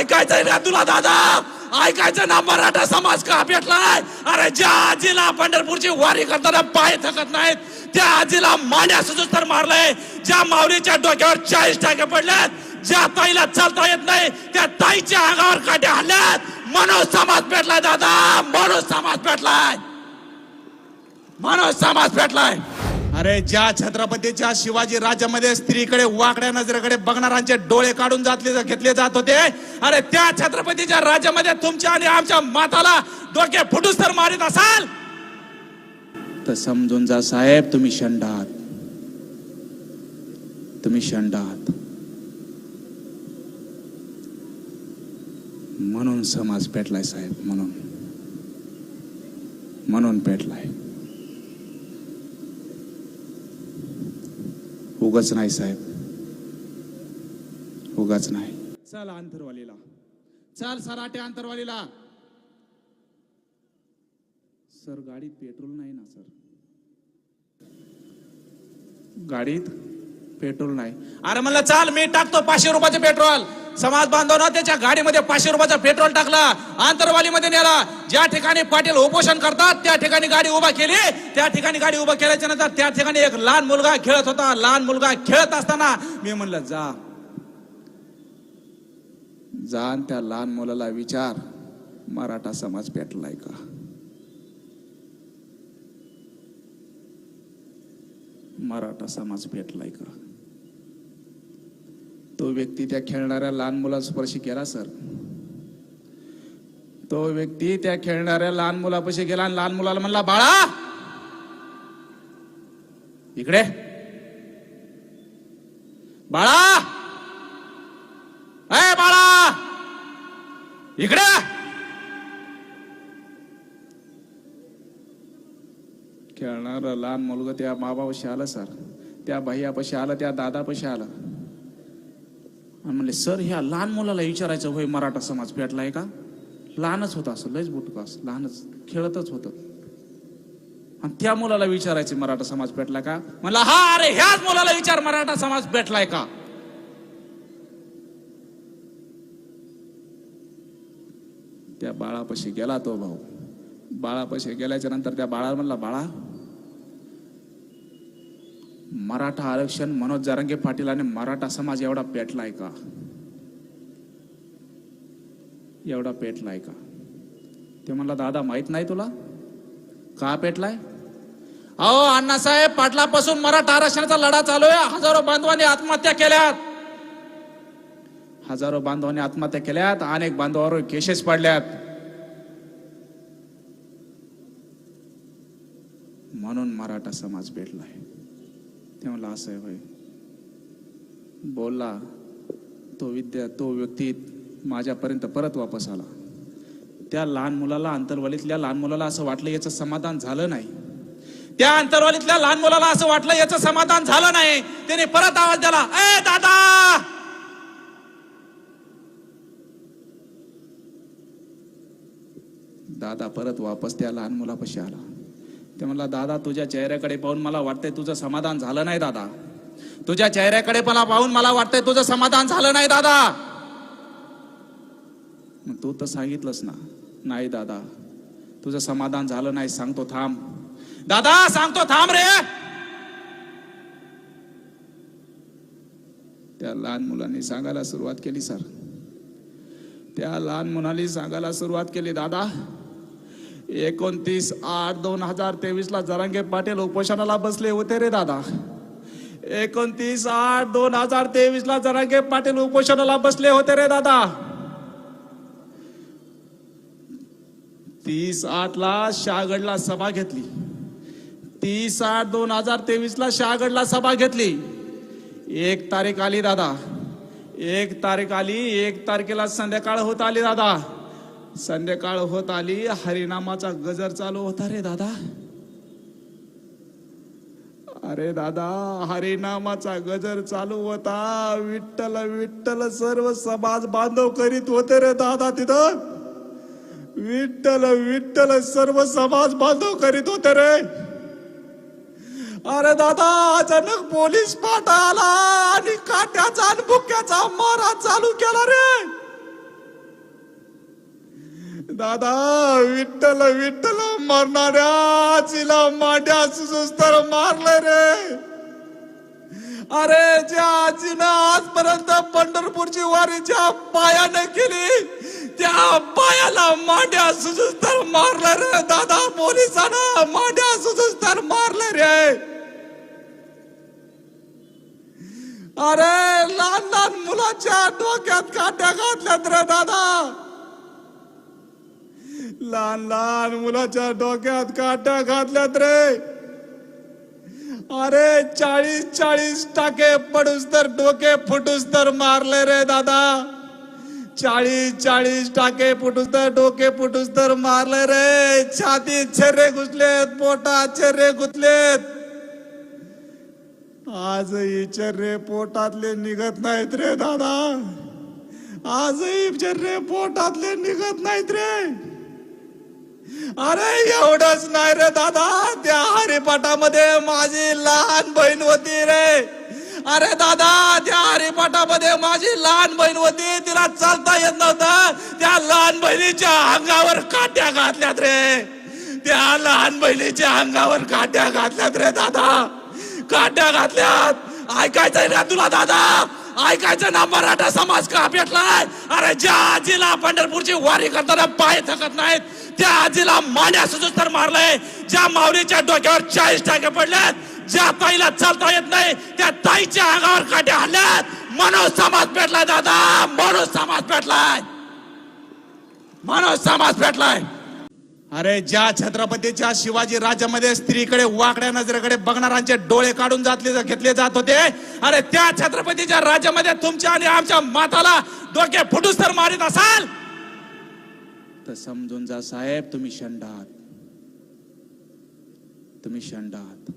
ऐकायचंय ना तुला दादा. ऐकायचं ना मराठा समाज का भेटलाय? अरे ज्या आजीला पंढरपूरची वारी करताना पाय थकत नाहीत त्या आजीला मान्या सुजूस तर मारलंय. ज्या माऊलीच्या डोक्यावर चाळीस टाके पडल्यात ज्या ताईला चालता येत नाही त्या ताईच्या अंगावर काट्या हल्ल्यात मनोज समाज पेटलाय दादा मनोज समाज भेटलाय. मनोज समाज भेटलाय. अरे ज्या छत्रपतीच्या शिवाजी राज्यामध्ये स्त्रीकडे वाकड्या नजरेकडे बघणाऱ्यांचे डोळे काढून जातले घेतले जात होते. अरे त्या छत्रपतीच्या राज्यामध्ये तुमच्या आणि आमच्या माताला डोके फुटूस तर मारित असाल. तर समजून जा साहेब तुम्ही शंडात. तुम्ही शंडात. म्हणून समाज पेटलाय साहेब म्हणून. म्हणून पेटलाय. उगाच नाही साहेब. उगाच नाही. चल अंतरवालीला. चल सराटे आंतरवालीला सर गाडीत पेट्रोल नाही ना सर? गाडीत पेट्रोल नाही. अरे म्हणलं चाल मी टाकतो पाचशे रुपयाचं पेट्रोल. समाज बांधवनं त्याच्या गाडीमध्ये पाचशे रुपयाचं पेट्रोल टाकला आंतरवालीमध्ये नेला. ज्या ठिकाणी पाटील उपोषण करतात त्या ठिकाणी गाडी उभा केली. त्या ठिकाणी गाडी उभा केल्याच्यानंतर त्या ठिकाणी एक लहान मुलगा खेळत होता. लहान मुलगा खेळत असताना मी म्हणलं जा. जान त्या लहान मुलाला विचार. मराठा समाज पेटलाय का? मराठा समाज पेटलाय का? तो व्यक्ती त्या खेळणाऱ्या लहान मुलाला स्पर्श केला सर. तो व्यक्ती त्या खेळणाऱ्या लहान मुलापाशी गेला आणि लहान मुलाला म्हणला बाळा! इकडे. बाळा! अय बाळा! इकडे. खेळणारा लहान मुलगा त्या माबापाशी आलं सर. त्या भैयापाशी आलं त्या दादापाशी आलं. आणि म्हणले सर ह्या लहान मुलाला विचारायचं होय मराठा समाज पेटलाय का? लहानच होता असं लयच बुटका असं लहानच खेळतच होतं. आणि त्या मुलाला विचारायचे मराठा समाज पेटला का? म्हणला हा अरे ह्याच मुलाला विचार मराठा समाज भेटलाय का? त्या बाळापाशी गेला तो भाऊ. बाळापाशी गेल्याच्यानंतर त्या बाळाला म्हणला बाळा मराठा आरक्षण मनोज जारंगे पाटील आणि मराठा समाज एवढा पेटलाय का? एवढा पेटलाय का? ते म्हणला दादा माहीत नाही तुला? का पेटलाय? अहो अण्णासाहेब पाटलापासून मराठा आरक्षणाचा लढा चालू आहे. हजारो बांधवांनी आत्महत्या केल्यात. हजारो बांधवांनी आत्महत्या केल्यात अनेक बांधवावर केसेस पडल्यात. म्हणून मराठा समाज पेटलाय. तेव्हा असं आहे. होय बोलला तो विद्या तो व्यक्ती माझ्यापर्यंत परत वापस आला. त्या लहान मुलाला अंतरवालीतल्या लहान मुलाला असं वाटलं याचं समाधान झालं नाही. त्या अंतरवालीतल्या लहान मुलाला असं वाटलं याचं समाधान झालं नाही. त्याने परत आवाज दिला ए दादा! दादा परत वापस त्या लहान मुलापाशी आला. ते म्हणला दादा तुझ्या चेहऱ्याकडे पाहून मला वाटतंय तुझं समाधान झालं नाही दादा. तुझ्या चेहऱ्याकडे मला पाहून मला वाटतंय तुझं समाधान झालं नाही दादा. मग तू तर सांगितलंस ना. नाही दादा. तुझं समाधान झालं नाही सांगतो थांब. दादा सांगतो थांब रे. त्या लहान मुलांनी सांगायला सुरुवात केली सर. त्या लहान मुलांनी सांगायला सुरुवात केली दादा एकोणतीस आठ दोन हजार तेवीस ला जरांगे पाटील उपोषणाला बसले होते रे दादा. एकोणतीस आठ दोन हजार तेवीस ला जरांगे पाटील उपोषणाला बसले होते रे दादा. तीस आठ ला शहागडला सभा घेतली. तीस आठ दोन हजार तेवीस ला शहागडला सभा घेतली. एक तारीख आली दादा. एक तारीख आली एक तारखेला संध्याकाळ होत आली दादा. संध्याकाळ होत आली हरिनामाचा गजर चालू होता रे दादा. अरे दादा हरिनामाचा गजर चालू होता. विठ्ठल विठ्ठल सर्व समाज बांधव करीत होते रे दादा तिथं. विठ्ठल विठ्ठल सर्व समाज बांधव करीत होते रे. अरे दादा अचानक पोलीस पाठा आला आणि काट्याचा आणि भुक्याचा मारा चालू केला रे. दादा विठ्ठल विठ्ठल मरणाऱ्या आजीला मांड्या सुसूस मारलं रे. अरे ज्या आजीनं आजपर्यंत पंढरपूरची वारी ज्या पायानं केली त्या पायाला मांड्या सुजुस्तर मारलं रे. दादा पोलिसांना मांड्या सुजुस्तर मारलं रे. अरे लहान लहान मुलाच्या डोक्यात काट्या घातल्यात रे दादा. लहान लहान मुलाच्या डोक्यात काट्या घातल्यात रे. अरे चाळीस चाळीस टाके पडूस तर डोके फुटूस तर मारले रे दादा. चाळीस चाळीस टाके फुटूस तर डोके फुटूस तर मारले रे. छातीत छेरे घुसलेत पोटात छेरे घुसलेत आजही चर्रे पोटातले निघत नाहीत रे दादा. आजही चर्रे पोटातले निघत नाहीत रे. अरे एवढंच नाही रे दादा. त्या हरिपाठामध्ये माझी लहान बहीण होती रे. अरे दादा त्या हरिपाठामध्ये माझी लहान बहीण होती. तिला चालता येत नव्हतं. त्या लहान बहिणीच्या अंगावर काट्या घातल्यात रे. त्या लहान बहिणीच्या अंगावर काट्या घातल्यात रे दादा. काट्या घातल्यात. ऐकायचंय ना तुला दादा? ऐकायचं ना मराठा समाज का भेटलाय अरे ज्या आजीला पंढरपूरची वारी करताना पाय थकत नाहीत त्या आजीला मान्या सुजूस तर मारलंय ज्या माऊलीच्या डोक्यावर चाळीस टाके पडल्यात ज्या ताईला चालता येत नाही त्या ताईच्या अंगावर काट्या हल्ल्यात मनोज समाज पेटलाय दादा. मनोज समाज पेटलाय. मनोज समाज पेटलाय. अरे ज्या छत्रपतीच्या शिवाजी राज्यामध्ये स्त्रीकडे वाकड्या नजरेकडे बघणाऱ्यांचे डोळे काढून जातले घेतले जात होते अरे त्या छत्रपतीच्या राज्यामध्ये तुमच्या आणि आमच्या माताला डोके फुटूस तर मारित असाल? तर समजून जा साहेब तुम्ही शंड आहात तुम्ही शंड आहात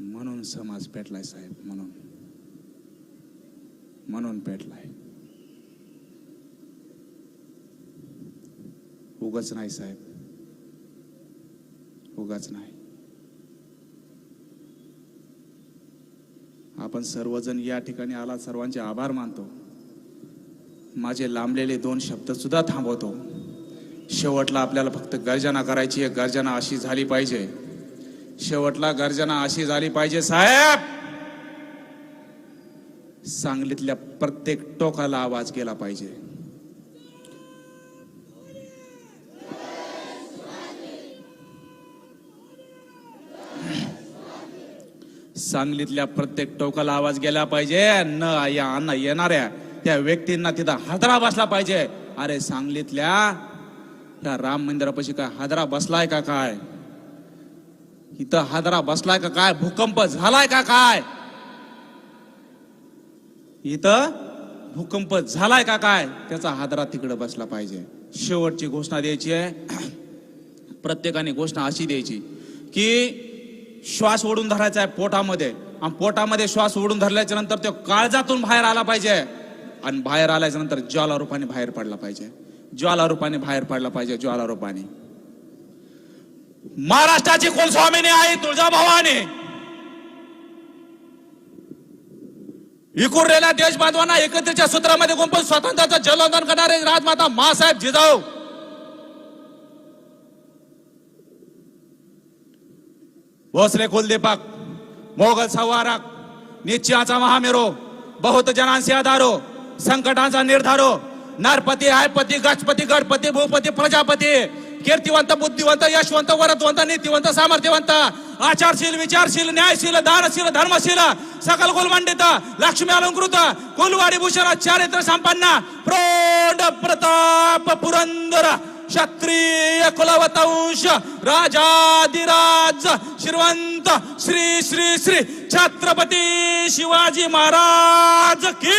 म्हणून समाज पेटलाय साहेब म्हणून. म्हणून पेटलाय. उगाच नाही साहेब. उगाच नाही. आपण सर्वजण या ठिकाणी आला सर्वांचे आभार मानतो. माझे लांबलेले दोन शब्द सुद्धा थांबवतो. शेवटला आपल्याला फक्त गर्जना करायची आहे. गर्जना अशी झाली पाहिजे. शेवटला गर्जना अशी झाली पाहिजे साहेब! सांगलीतल्या प्रत्येक टोकाला आवाज गेला पाहिजे. सांगलीतल्या प्रत्येक टोकाला आवाज गेला पाहिजे. न या अन्न येणाऱ्या. त्या व्यक्तींना तिथं हादरा बसला पाहिजे. अरे सांगलीतल्या त्या राम मंदिरापाशी काय हादरा बसलाय का काय? इथं हादरा बसलाय का काय? भूकंप झालाय का काय? इथं भूकंप झालाय का काय? त्याचा हादरा तिकडे बसला पाहिजे. शेवटची घोषणा द्यायची आहे. प्रत्येकाने घोषणा अशी द्यायची की श्वास ओढून धरायचा आहे पोटामध्ये. आणि पोटामध्ये श्वास ओढून धरल्याच्या नंतर तो काळजातून बाहेर आला पाहिजे. आणि बाहेर आल्याच्यानंतर ज्वालारूपाने बाहेर पडला पाहिजे. ज्वाला रूपाने बाहेर पडला पाहिजे ज्वाला रूपाने महाराष्ट्राची कुलस्वामिनी आई तुळजाभवानी. विखुरलेल्या देश बांधवांना एकत्रीच्या सूत्रामध्ये गुंपून स्वातंत्र्याचं जलोदन करणारे राजमाता मासाहेब जिजाऊ. भोसले कुलदीपक मोगल सवारक निश्चयाचा महामेरो बहुत जनांशी आधारो. संकटांचा निर्धारो. नारपती आयपती गजपती गणपती भूपती प्रजापती. कीर्तिवंत बुद्धिवंत यशवंत वरदवंत नीतिवंत सामर्थ्यवंत. आचारशील विचारशील न्यायशील दानशील धर्मशील सकल कुलमंडित लक्ष्मी अलंकृत कुलवाडी भूषण चारित्र संपन्न प्रौढ प्रताप पुरंदर क्षत्रिय कुलवतंश राजाधिराज श्रीवंत श्री श्री श्री छत्रपती शिवाजी महाराज की